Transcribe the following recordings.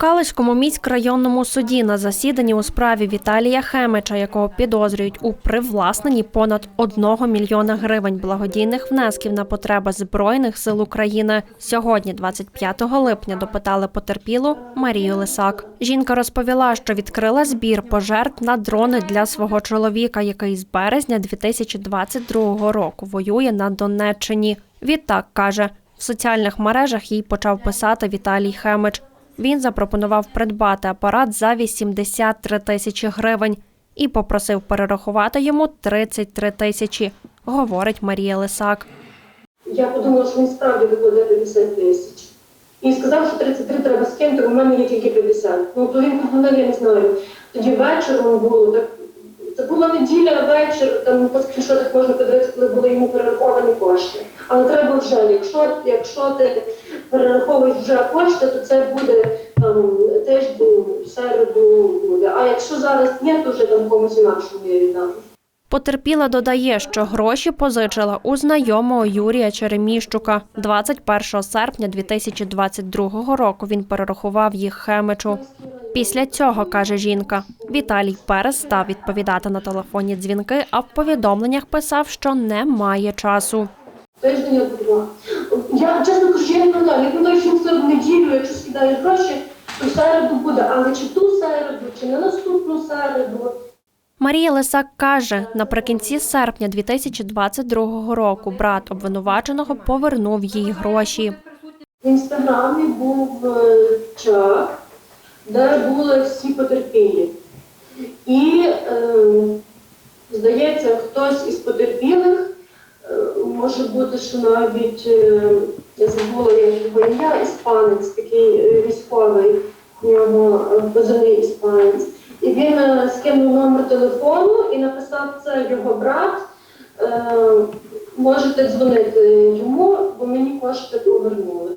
Калицькому міськрайонному суді на засіданні у справі Віталія Хемича, якого підозрюють у привласненні понад 1 мільйона гривень благодійних внесків на потреби Збройних сил України. Сьогодні, 25 липня, допитали потерпілу Марію Лисак. Жінка розповіла, що відкрила збір пожертв на дрони для свого чоловіка, який з березня 2022 року воює на Донеччині. Відтак каже, в соціальних мережах їй почав писати Віталій Хемич. Він запропонував придбати апарат за 83 тисячі гривень і попросив перерахувати йому 33 тисячі, говорить Марія Лисак. Я подумала, що він справді викладе 50 тисяч. І сказав, що 33 треба скинути, в мене є тільки 50. Ну то він позвонив, я не знаю. Тоді вечором було так. Це була неділя, вечір, там по скріншотах можна подивитися, коли були йому перераховані кошти. Але треба вже, якщо, якщо ти перераховуєш вже кошти, то це буде там тиждень, середу буде. А якщо зараз ні, то вже там комусь інакшому я віддам. Потерпіла додає, що гроші позичила у знайомого Юрія Череміщука. 21 серпня 2022 року він перерахував їх Хемичу. Після цього, каже жінка, Віталій перестав відповідати на телефонні дзвінки, а в повідомленнях писав, що не має часу. Тиждень два. Я чесно кажу, я не знаю. Я думаю, що в неділю, якщо скидаєш гроші, то в середу буде. Але чи ту середу, чи на наступну середу. Марія Лисак каже, наприкінці серпня 2022 року брат обвинуваченого повернув їй гроші. В інстаграмі був е, чат, де були всі потерпілі. І, е, здається, хтось із потерпілих, е, може бути, що навіть е, я забула його ім'я, іспанець, такий військовий, в нього е, позивний іспанець. І він скинув номер телефону і написав, це його брат. Можете дзвонити йому, бо мені кошти повернули.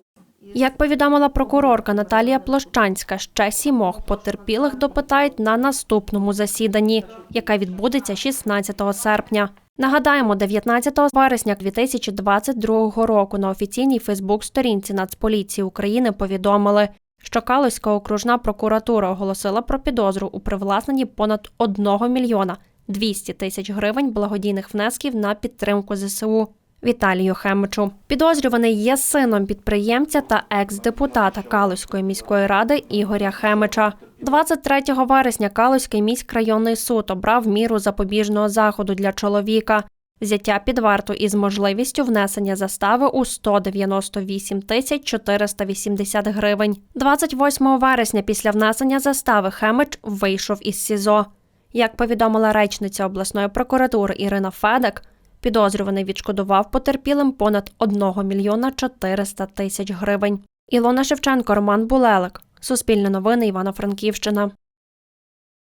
Як повідомила прокурорка Наталія Площанська, ще сімох потерпілих допитають на наступному засіданні, яке відбудеться 16 серпня. Нагадаємо, 19 вересня 2022 року на офіційній Фейсбук-сторінці Нацполіції України повідомили, що Калузька окружна прокуратура оголосила про підозру у привласненні понад 1 мільйона 200 тисяч гривень благодійних внесків на підтримку ЗСУ. Віталію Хемичу. Підозрюваний є сином підприємця та екс-депутата Калузької міської ради Ігоря Хемича. 23 вересня Калузький міськрайонний суд обрав міру запобіжного заходу для чоловіка. Взяття під варту із можливістю внесення застави у 198 тисяч 480 гривень. 28 вересня після внесення застави Хемич вийшов із СІЗО. Як повідомила речниця обласної прокуратури Ірина Федек, Підозрюваний відшкодував потерпілим понад 1 мільйона 400 тисяч гривень. Ілона Шевченко, Роман Булелик. Суспільне новини Івано-Франківщина.